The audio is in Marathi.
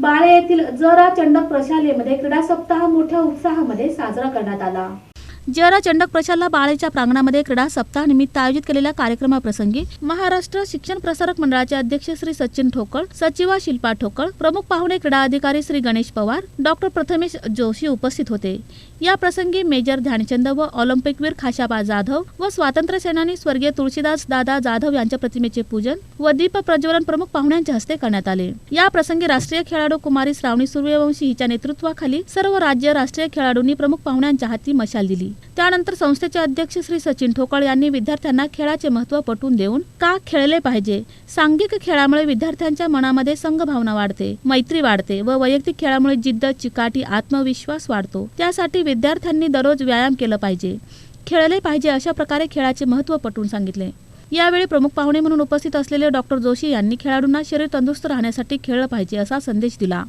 बाळे येथील जरा चंडक प्रशालेमध्ये क्रीडा सप्ताह मोठ्या उत्साहामध्ये साजरा करण्यात आला. जरा चंडक प्रशाला बाळेच्या प्रांगणामध्ये क्रीडा सप्ताहानिमित्त आयोजित केलेल्या कार्यक्रमाप्रसंगी महाराष्ट्र शिक्षण प्रसारक मंडळाचे अध्यक्ष श्री सचिन ठोकळ सचिवा शिल्पा ठोकळ प्रमुख पाहुणे क्रीडा अधिकारी श्री गणेश पवार डॉक्टर प्रथमेश जोशी उपस्थित होते. या प्रसंगी मेजर ध्यानचंद व ऑलिम्पिकवीर खाशाबा जाधव व स्वातंत्र्य सेनानी स्वर्गीय तुळशीदास दादा जाधव यांच्या प्रतिमेचे पूजन व दीप प्रज्वलन प्रमुख पाहुण्यांच्या हस्ते करण्यात आले. या प्रसंगी राष्ट्रीय खेळाडू कुमारी श्रावणी सूर्यवंशी हिच्या नेतृत्वाखाली सर्व राज्य राष्ट्रीय खेळाडूंनी प्रमुख पाहुण्यांच्या हाती मशाल दिली. त्यानंतर संस्थेचे अध्यक्ष श्री सचिन ठोकळ यांनी विद्यार्थ्यांना खेळाचे महत्त्व पटवून देऊन का खेळले पाहिजे? सांघिक खेळामुळे विद्यार्थ्यांच्या मनामध्ये संघभावना वाढते मैत्री वाढते व वैयक्तिक खेळामुळे जिद्द चिकाटी आत्मविश्वास वाढतो. त्यासाठी विद्यार्थ्यांनी दररोज व्यायाम केलं पाहिजे. खेळले पाहिजे अशा प्रकारे खेळाचे महत्त्व पटवून सांगितले. यावेळी प्रमुख पाहुणे म्हणून उपस्थित असलेले डॉक्टर जोशी यांनी खेळाडूंना शरीर तंदुरुस्त राहण्यासाठी खेळलं पाहिजे असा संदेश दिला.